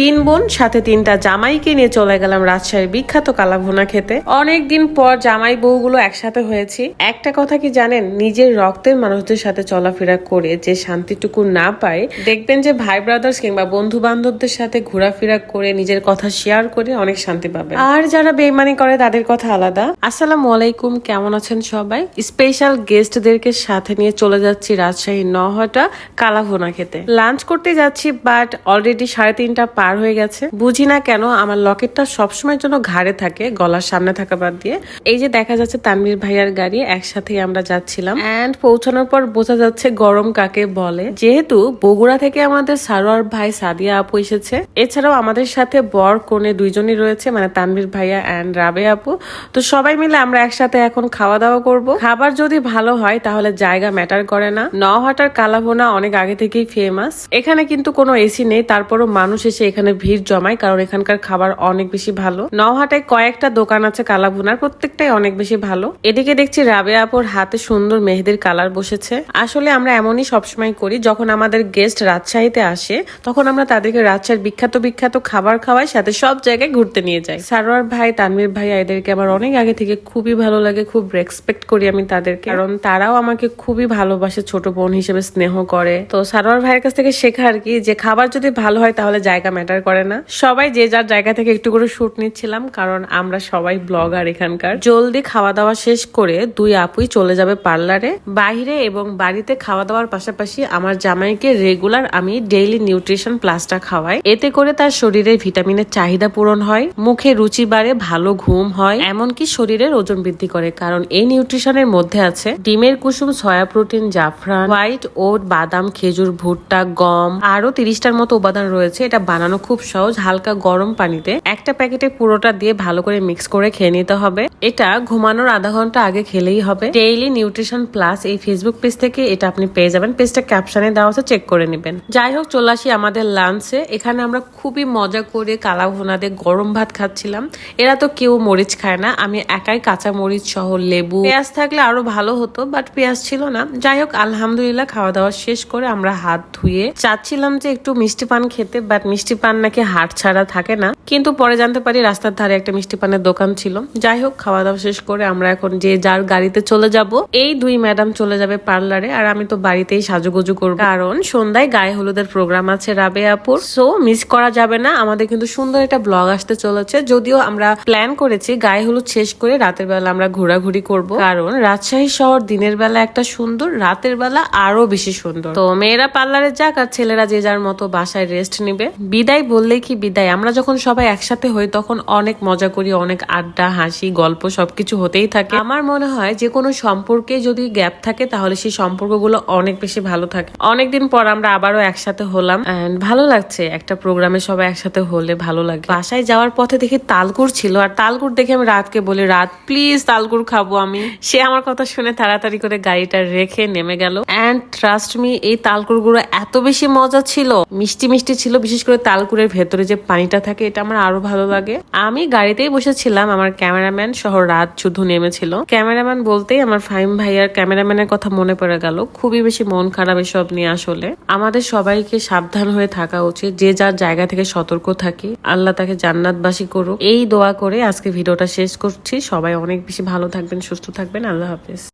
তিন বোন, সাথে তিনটা জামাইকে নিয়ে চলে গেলাম রাজশাহীর বিখ্যাত কালাভুনা খেতে। অনেকদিন পর জামাই বউগুলো একসাথে হয়েছি। একটা কথা কি জানেন? নিজের রক্তের মানুষদের সাথে চলাফেরা করে যে শান্তিটুকু না পায়, দেখবেন যে ভাই ব্রাদার্স কিংবা বন্ধু বান্ধবদের সাথে ঘোরাফেরা করে, নিজের কথা শেয়ার করে অনেক শান্তি পাবে আর যারা বেইমানি করে, তাদের কথা আলাদা। আসসালামু আলাইকুম, কেমন আছেন সবাই? স্পেশাল গেস্টদেরকে সাথে নিয়ে চলে যাচ্ছি রাজশাহী নহটা কালাভুনা খেতে। লাঞ্চ করতে যাচ্ছি বাট অলরেডি সাড়ে তিনটা পার হয়ে গেছে। বুঝি না কেন আমার লকেটটা সবসময় জন্য ঘাড়ে থাকে, গলার সামনে থাকা বাদ দিয়ে। এই যে দেখা যাচ্ছে তানভীর ভাইয়ার গাড়ি, একসাথেই আমরা যাচ্ছিলাম। এন্ড পৌঁছানোর পর বোঝা যাচ্ছে গরম কাকে বলে। যেহেতু বগুড়া থেকে আমাদের সারোয়ার ভাই সাদিয়া আপু এসেছে। এছাড়াও আমাদের সাথে বর কোণে দুইজনই রয়েছে মানে তানভীর ভাইয়া অ্যান্ড রাবে আপু। তো সবাই মিলে আমরা একসাথে এখন খাওয়া দাওয়া করব। খাবার যদি ভালো হয়, তাহলে জায়গা ম্যাটার করে না। নহাটার কালাভোনা অনেক আগে থেকেই ফেমাস এখানে কিন্তু কোনো এসি নেই, তারপরও মানুষ এসে এখানে ভিড় জমায়, কারণ এখানকার খাবার অনেক বেশি ভালো। নহাটায় কয়েকটা দোকান আছে কালাভুনার, প্রত্যেকটাই অনেক বেশি ভালো। এদিকে দেখছি রাবে আপুর হাতে সুন্দর মেহেদির কালার বসেছে। আসলে আমরা এমনই সবসময় করি, যখন আমাদের গেস্ট রাজশাহীতে আসে, তখন আমরা তাদেরকে রাজশাহীর বিখ্যাত বিখ্যাত খাবার খাওয়াই, সাথে সব জায়গায় ঘুরতে নিয়ে যাই। সারোয়ার ভাই, তানভীর ভাই, এদেরকে আমার অনেক আগে থেকে খুবই ভালো লাগে, খুব রেসপেক্ট করি আমি তাদেরকে। কারণ তারাও আমাকে খুবই ভালোবাসে, ছোট বোন হিসেবে স্নেহ করে। তো সারোয়ার ভাইয়ের কাছ থেকে শেখা আর কি, যে খাবার যদি ভালো হয়, তাহলে জায়গা ম্যাটার করে না। সবাই যে যার জায়গা থেকে একটু করে শুট নিচ্ছিলাম, কারণ আমরা সবাই ব্লগার এখানকার। জলদি খাওয়া দাওয়া শেষ করে দুই আপুই চলে যাবে পার্লারে। বাইরে এবং বাড়িতে খাওয়া দাওয়ার পাশাপাশি আমার জামাইকে রেগুলার আমি ডেইলি নিউট্রিশন প্লাসটা খাওয়াই। এতে করে তার শরীরে ভিটামিনের চাহিদা পূরণ হয়, মুখে রুচি বাড়ে, ভালো ঘুম হয়, এমনকি শরীরের ওজন বৃদ্ধি করে। কারণ এই নিউট্রিশনের মধ্যে আছে ডিমের কুসুম সয়া প্রোটিন জাফরান হোয়াইট ওট বাদাম, খেজুর, ভুট্টা, গম, আরও তিরিশটার মতো উপাদান রয়েছে। এটা বানানো খুব সহজ হালকা গরম পানিতে একটা প্যাকেটে পুরোটা দিয়ে ভালো করে মিক্স করে খেয়ে নিতে হবে। এটা ঘুমানোর আধা ঘণ্টা আগে খেলেই হবে। ডেইলি নিউট্রিশন প্লাস এই ফেসবুক পেজ থেকে এটা আপনি পেয়ে যাবেন। পেজটা ক্যাপশনে দেওয়া আছে চেক করে নেবেন। যাই হোক, চলে আসি আমাদের লাঞ্চে এখানে আমরা খুবই মজা করে কালা ভুনা দিয়ে গরম ভাত খাচ্ছিলাম। এরা তো কেউ মরিচ খায় না। আমি একাই কাঁচা মরিচ সহ লেবু, পেঁয়াজ থাকলে আরও ভালো হতো বাট পেঁয়াজ ছিল না। যাই হোক, আলহামদুলিল্লাহ খাওয়া দাওয়া শেষ করে আমরা হাত ধুয়ে চাচ্ছিলাম যে একটু মিষ্টি পান খেতে বাট মিষ্টি পান নাকি হাট ছাড়া থাকে না, কিন্তু পরে জানতে পারি রাস্তার ধারে একটা মিষ্টি পানের দোকান ছিল। যাই হোক খাওয়া দাওয়া শেষ করে আমরা এখন যে যার গাড়িতে চলে যাব, এই দুই ম্যাডাম চলে যাবে পার্লারে, আর আমি তো বাড়িতেই সাজুগুজু করব। কারণ সন্ধ্যায় গায়ে হলুদের প্রোগ্রাম আছে রাবে আপুর সো মিস করা যাবে না। আমাদের কিন্তু সুন্দর একটা ব্লগ আসতে চলেছে, যদিও আমরা প্ল্যান করেছি গায়ে হলুদ শেষ করে রাতের বেলা আমরা ঘোরাঘুরি করব। কারণ রাজশাহী শহর দিনের বেলা একটা সুন্দর, রাতের বেলা আরও বেশি সুন্দর। তো মেয়েরা পার্লারে যাক, আর ছেলেরা যে যার মতো বাসায় রেস্ট নিবে। বিদায় বললেই কি বিদায়? আমরা যখন সবাই একসাথে হই, তখন অনেক মজা করি, অনেক আড্ডা, হাসি, গল্প সবকিছু হতেই থাকে। আমার মনে হয় যে কোনো সম্পর্কে যদি গ্যাপ থাকে, তাহলে সেই সম্পর্কগুলো অনেক বেশি ভালো থাকে। অনেকদিন পর আমরা আবারও একসাথে হলাম। ভালো লাগছে একটা প্রোগ্রামে সবাই একসাথে হলে ভালো লাগে। বাসায় যাওয়ার পথে দেখি তালকুর ছিল। আর তালকুর দেখে আমি রাতকে বলি, রাত প্লিজ তালকুর খাব আমি। সে আমার কথা শুনে তাড়াতাড়ি করে গাড়িটা রেখে নেমে গেল। অ্যান্ড ট্রাস্ট মি এই তালকুরগুলো এত বেশি মজা ছিল। মিষ্টি মিষ্টি ছিল, বিশেষ করে তালকুরের ভেতরে যে পানিটা থাকে, এটা আমার আরও ভালো লাগে। আমি গাড়িতেই বসেছিলাম, আমার ক্যামেরাম্যান সহ রাত শুধু নেমেছিল। ক্যামেরাম্যান বলতেই আমার ফাইম ভাইয়ার ক্যামেরাম্যানের কথা মনে পড়ে গেল। খুবই বেশি মন খারাপ এসব নিয়ে আসলে। আমাদের সবাইকে সাবধান হয়ে থাকা উচিত, যে যার জায়গা থেকে সতর্ক থাকি। আল্লাহ তাকে জান্নাতবাসী করুক। এই দোয়া করে আজকে ভিডিওটা শেষ করছি। সবাই অনেক বেশি ভালো থাকবেন, সুস্থ থাকবেন। আল্লাহ হাফিজ।